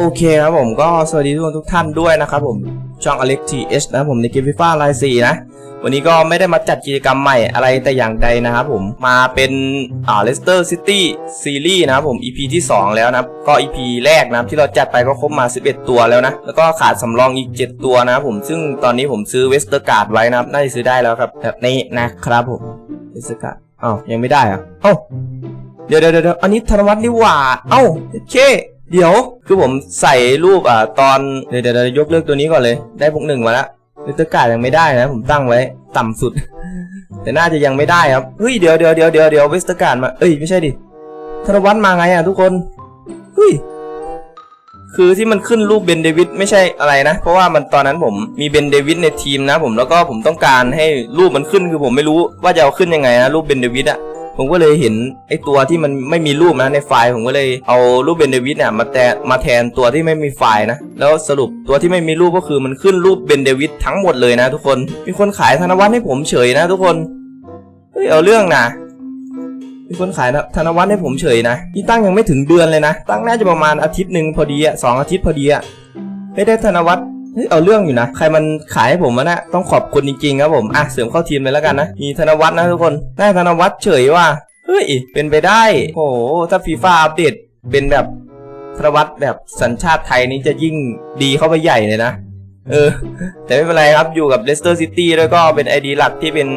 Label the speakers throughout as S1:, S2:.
S1: โอเคครับผมก็สวัสดีทุกคนทุกท่านด้วยนะครับผมช่อง Alex TH นะผมในเกมฟีฟ่าไลน์4นะ วันนี้ก็ไม่ได้มาจัดกิจกรรมใหม่อะไรแต่อย่างใดนะครับผมมาเป็นอ่าเลสเตอร์ซิตี้ซีรีส์นะครับผม EP ที่ 2 แล้วนะก็ EP แรกนะที่เราจัดไปก็ครบมา 11 ตัวแล้วนะ แล้วก็ขาดสำรองอีก 7 ตัวนะครับผมซึ่งตอนนี้ผมซื้อเวสเตอร์การ์ดไว้นะครับน่าจะซื้อได้แล้วครับแบบนี้นะครับผมเวสเตอร์การ์ดอ้าวยังไม่ได้อะเอ้าเดี๋ยวเดี๋ยวเดี๋ยวอันนี้ธนวัฒน์นี่หว่าเอ้าโอเค เดี๋ยวคือผมใส่รูปอะตอนเดี๋ยวเดี๋ยวเดี๋ยกเลิกตัวนี้ก่อนเลย ได้พวกหนึ่งมาแล้วเวสเตอร์การ์ดยังไม่ได้นะ ผมตั้งไว้ ต่ำสุด แต่น่าจะยังไม่ได้ครับเฮ้ยเดี๋ยวเดี๋ยวเดี๋ยวเดี๋ยวเดี๋ยวเวสเตอร์การ์ดมาเอ้ยไม่ใช่ดิธนวัฒน์มาไงอะทุกคนเฮ้ยคือที่มันขึ้นรูปเบนเดวิดไม่ใช่อะไรนะ เพราะว่ามันตอนนั้นผมมีเบนเดวิดในทีมนะ ผมแล้วก็ผมต้องการให้รูปมันขึ้นคือผมไม่รู้ว่าจะเอาขึ้นยังไงนะรูปเบนเดวิดอะ ผมก็เลยเห็นไอตัวที่มันไม่มีรูปนะในไฟล์ผมก็เลยเอารูปเบนเดวิดเนี่ยมาแทนมาแทนตัวที่ไม่มีไฟล์นะแล้วสรุปตัวที่ไม่มีรูปก็คือมันขึ้นรูปเบนเดวิดทั้งหมดเลยนะ ทุกคนมีคนขายธนวัฒน์ให้ผมเฉยนะ ทุกคนเฮ้ยเอาเรื่องนะมีคนขายธนวัฒน์ให้ผมเฉยนะนี่ตั้งยังไม่ถึงเดือนเลยนะ ตั้งน่าจะประมาณอาทิตย์หนึ่งพอดีอะสองอาทิตย์พอดีอะเฮ้ได้ธนวัฒน์ เฮ้ยเอาเรื่องอยู่นะ ใครมันขายให้ผมวะนะต้องขอบคุณจริงๆครับผม อะเสริมเข้าทีมเลยแล้วกันนะ มีธนวัฒน์นะทุกคนได้ธนวัฒน์เฉยว่ะ เฮ้ย เป็นไปได้ โอ้โห ถ้าฟีฟ่าอัปเดตเป็นแบบธนวัฒน์แบบสัญชาติไทยนี่จะยิ่งดีเข้าไปใหญ่เลยนะ เออ แต่ไม่เป็นไรครับ อยู่กับเลสเตอร์ซิตี้แล้วก็เป็นไอดีหลักที่เป็น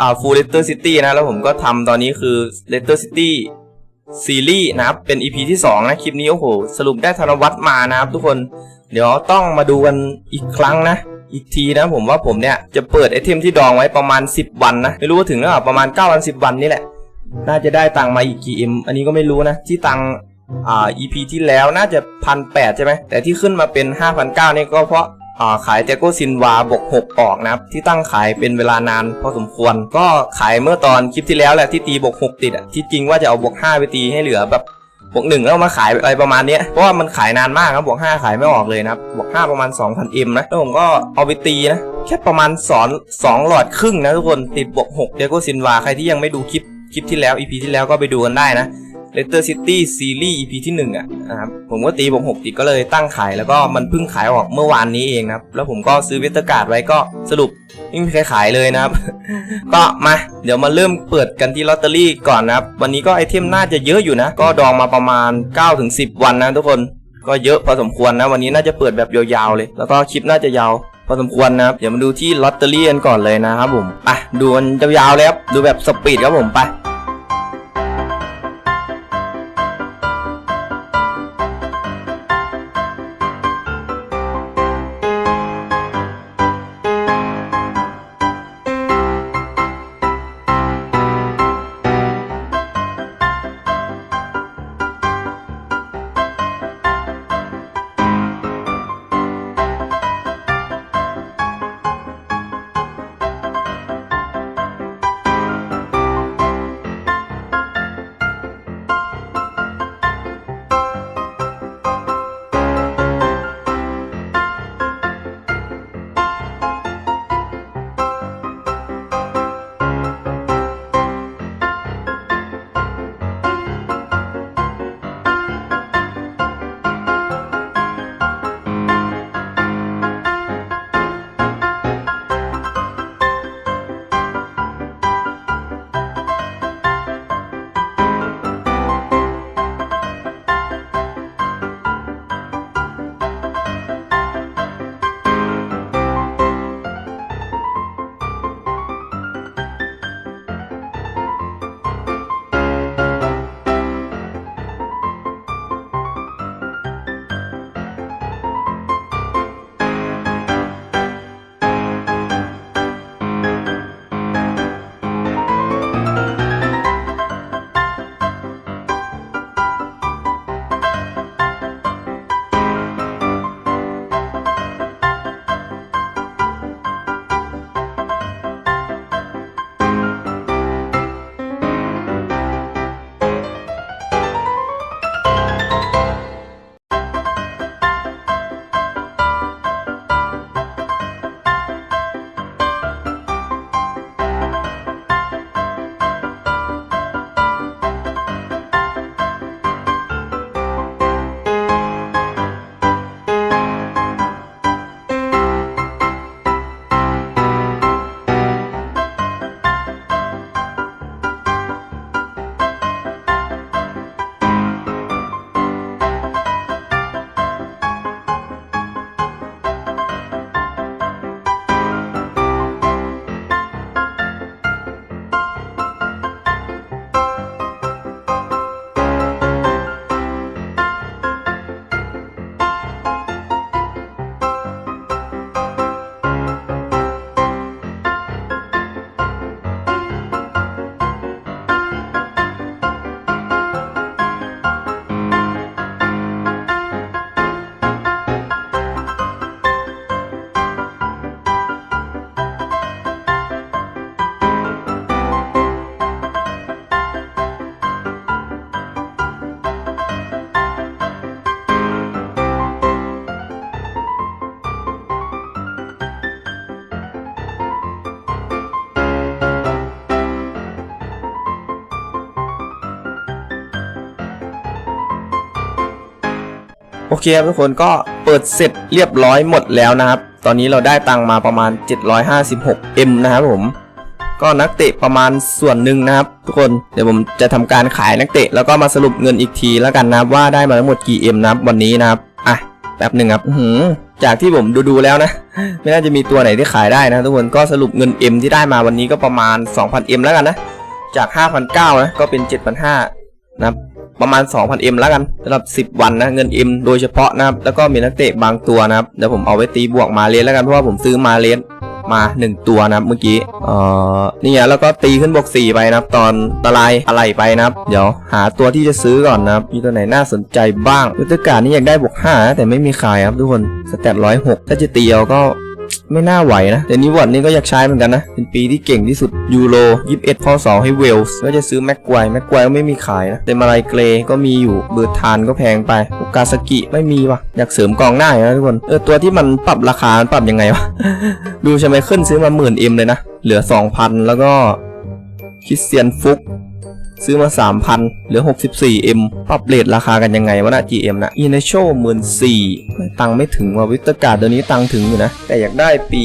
S1: อ่าฟูลเลสเตอร์ซิตี้นะ แล้วผมก็ทำตอนนี้คือเลสเตอร์ซิตี้ซีรีส์นะครับ เป็น EP ที่ 2 นะ คลิปนี้ โอ้โห สรุปได้ธนวัฒน์มานะครับทุกคน เดี๋ยวต้องมาดูกันอีกครั้งนะ อีกทีนะผมว่าผมเนี่ยจะเปิดไอเทมที่ดองไว้ประมาณ 10 วันนะ ไม่รู้ว่าถึงหรือเปล่าประมาณ9วัน10 วันนี่แหละ น่าจะได้ตังมาอีกกี่เอ็มอันนี้ก็ไม่รู้นะ ที่ตังอ่า EP ที่แล้วน่าจะพันแปดใช่ไหมแต่ที่ขึ้นมาเป็น 5,900นี่ก็เพราะอ่าขายเตโกซินวาบก 6 ออกนะครับ ที่ตั้งขายเป็นเวลานานพอสมควร ก็ขายเมื่อตอนคลิปที่แล้วแหละที่ตีบก 6 ติดอะที่จริงว่าจะเอาบก 5 ไปตีให้เหลือแบบ บวกหนึ่งแล้วมาขายอะไรประมาณเนี้ยเพราะว่ามันขายนานมากครับบวกห้าขายไม่ออกเลยนะครับบวกห้าประมาณ 2,000 m นะแล้วผมก็เอาไปตีนะแค่ประมาณสอน2หลอดครึ่งนะทุกคนติดบวกหกเตโกซินวาใครที่ยังไม่ดูคลิปคลิปที่แล้วอีพีที่แล้วก็ไปดูกันได้นะ เลสเตอร์ซิตี้ซีรีส์ EP ที่1อะนะครับผมก็ตีบวก6ติดก็เลยตั้งขายแล้วก็มันเพิ่งขายออกเมื่อวานนี้เองนะครับ แล้วผมก็ซื้อเวสเตอร์การ์ดไว้ก็สรุปไม่มีใครขายเลยนะครับ ก็มาเดี๋ยวมาเริ่มเปิดกันที่ลอตเตอรี่ก่อนนะครับ วันนี้ก็ไอเทมน่าจะเยอะอยู่นะ ก็ดองมาประมาณ 9-10 วันนะทุกคนก็เยอะพอสมควรนะวันนี้น่าจะเปิดแบบยาวๆเลย แล้วก็คลิปน่าจะยาวพอสมควรนะครับ เดี๋ยวมาดูที่ลอตเตอรี่กันก่อนเลยนะครับผมไปดูกันยาวๆเลยครับดูแบบสปีดครับผมไป เคครับทุกคนก็เปิดเสร็จเรียบร้อยหมดแล้วนะครับ ตอนนี้เราได้ตังมาประมาณ 756M นะครับผม ก็นักเตะประมาณส่วนหนึ่งนะครับ ทุกคนเดี๋ยวผมจะทำการขายนักเตะแล้วก็มาสรุปเงินอีกทีแล้วกันนะครับว่าได้มาทั้งหมดกี่ M นะครับวันนี้นะครับอะแป๊บหนึ่งครับหืจากที่ผมดูๆแล้วนะ ไม่น่าจะมีตัวไหนที่ขายได้นะทุกคนก็สรุปเงิน M ที่ได้มาวันนี้ก็ประมาณ 2,000M แล้วกันนะ จาก 5,900นะก็เป็น 7,500นะครับ ประมาณ 2,000M แล้วกันสำหรับ 10 วันนะเงิน M โดยเฉพาะนะครับแล้วก็มีนักเตะบางตัวนะครับเดี๋ยวผมเอาไว้ตีบวกมาเลนแล้วกันเพราะว่าผมซื้อมาเลนมา 1 ตัวนะครับเมื่อกี้เอ่อนี่ไงแล้วก็ตีขึ้นบวก4ไปนะครับ ตอนตะไลอะไรไปนะครับ เดี๋ยวหาตัวที่จะซื้อก่อนนะครับ มีตัวไหนน่าสนใจบ้างยุทธการนี่อยากได้บวก5นะแต่ไม่มีขายครับทุกคนสแตท106ถ้าจะตีเอาก็ ไม่น่าไหวนะ แต่นี้วอร์ดนี่ก็อยากใช้เหมือนกันนะ เป็นปีที่เก่งที่สุดยูโร21ข้อ2ให้เวลส์ก็จะซื้อแม็กควายแม็กควายก็ไม่มีขายนะเดมาไรเกรก็มีอยู่เบอร์ทานก็แพงไปโอกาสกิไม่มีวะอยากเสริมกองหน้าอยนะทุกคนเออตัวที่มันปรับราคามันปรับยังไงวะดูใช่ไหมขึ้นซื้อมาหมื่นเอ็มเลยนะเหลือ 2,000 แล้วก็คิสเตียนฟุก ซื้อมา 3,000เหลือ 64M ปรับเรทราคากันยังไงวะนะ GM นะอินเชลหมื่นสี่ตังไม่ถึงว่าวิตการ์ดตัวนี้ตังถึงอยู่นะ แต่อยากได้ปี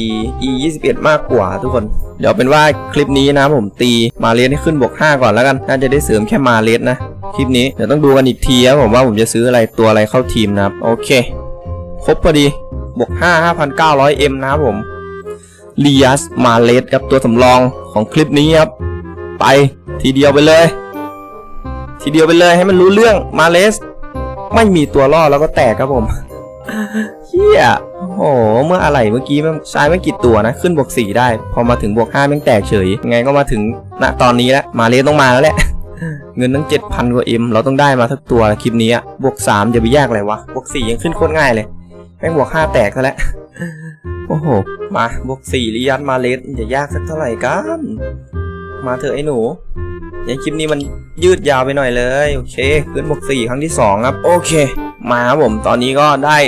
S1: E 21 มากกว่าทุกคน เดี๋ยวเป็นว่าคลิปนี้นะผมตีมาเลสให้ขึ้นบวก 5 ก่อนแล้วกัน น่าจะได้เสริมแค่มาเลสนะ คลิปนี้เดี๋ยวต้องดูกันอีกทีครับผมว่าผมจะซื้ออะไรตัวอะไรเข้าทีมนะครับ โอเค ครบพอดี บวก 5 5,900M นะครับผมลียัสมาเลสครับตัวสำรองของคลิปนี้ครับ ไปทีเดียวไปเลย ทีเดียวไปเลยให้มันรู้เรื่องมาเลส ไม่มีตัวล่อแล้วก็แตกครับผมเฮียโอ้โห เมื่ออะไรเมื่อกี้มันใช้ไม่กี่ตัวนะ ขึ้นบวกสี่ได้ พอมาถึงบวกห้าแม่งแตกเฉย ไงก็มาถึงณตอนนี้แล้ว มาเลสต้องมาแล้วแหละ เงินตั้งเจ็ดพันกว่าเอ็มเราต้องได้มาสักตัวคลิปนี้อะบวกสามจะไปยากอะไรวะ บวกสี่ยังขึ้นโคตรง่ายเลย แม่งบวกห้าแตกซะแล้ว โอ้โห มาบวกสี่ลิยันมาเลสจะยากสักเท่าไหร่กัน มาเถอะไอ้หนู ในคลิปนี้มันยืดยาวไปหน่อยเลย โอเค ขึ้นบวกสี่ครั้งที่สองครับ โอเค มาครับผม ตอนนี้ก็ได้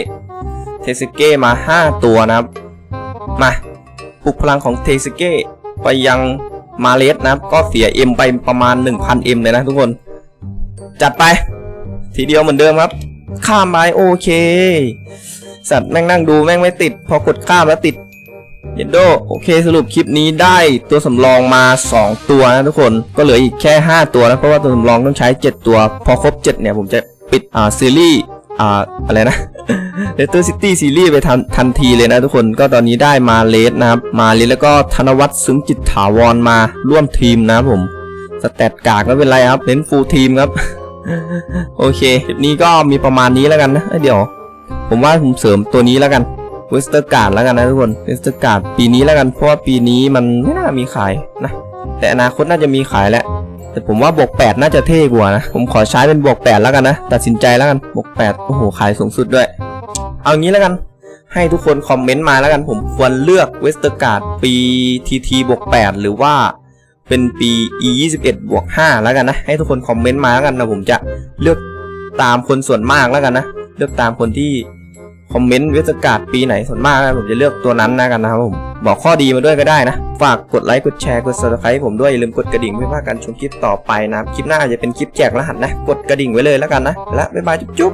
S1: เทสเก้มา 5 ตัวนะครับ มาปลุกพลังของเทสเก้ไปยังมาเลสนะครับ ก็เสีย M ไปประมาณ 1,000 M เลยนะทุกคน จัดไป ทีเดียวเหมือนเดิมครับ ข้ามไปโอเค สัตว์แม่งนั่งดูแม่งไม่ติด พอกดข้ามแล้วติด เยนโดโอเคสรุปคลิปนี้ได้ตัวสำรองมา 2 ตัวนะทุกคนก็เหลืออีกแค่ 5 ตัวนะเพราะว่าตัวสำรองต้องใช้ 7 ตัว พอครบ 7 เนี่ยผมจะปิดอ่าซีรีส์อ่าอะไรนะเลสเตอร์ซิตี้ซีรีส์ไปทันทันทีเลยนะทุกคนก็ตอนนี้ได้มาเลสนะครับ มาเลสแล้วก็ธนวัฒน์ซึ้งจิตถาวรมาร่วมทีมนะผมสแตทกากไม่เป็นไรครับเน้นฟูลทีมครับ โอเคคลิปนี้ก็มีประมาณนี้แล้วกันนะเดี๋ยว ผมว่าผมเสริมตัวนี้แล้วกัน เวสเตอร์การ์ดแล้วกันนะทุกคนเวสเตอร์การ์ดปีนี้แล้วกันเพราะว่าปีนี้มันไม่น่ามีขายนะ แต่อนาคตน่าจะมีขายแล้วแต่ผมว่าบวก8น่าจะเท่กว่านะ ผมขอใช้เป็นบวก8แล้วกันนะ ตัดสินใจแล้วกันบวก8โอ้โห ขายสูงสุดด้วย เอางี้แล้วกัน ให้ทุกคนคอมเมนต์มาแล้วกัน ผมควรเลือกเวสเตอร์การ์ดปี TT บวก8หรือว่าเป็นปี E 21บวก5แล้วกันนะ ให้ทุกคนคอมเมนต์มาแล้วกันนะ ผมจะเลือกตามคนส่วนมากแล้วกันนะ เลือกตามคนที่ อมเมนต์วิทยากาดปีไหนส่วนมากนะผมจะเลือกตัวนั้นนะกันนะครับผม บอกข้อดีมาด้วยก็ได้นะ ฝากกดไลค์กดแชร์กด subscribe ผมด้วยอย่าลืมกดกระดิ่งเพื่อพลาดการชมคลิปต่อไปนะครับคลิปหน้าจะเป็นคลิปแจกรหัสนะ กดกระดิ่งไว้เลยแล้วกันนะ และบ๊ายบายจุ๊บ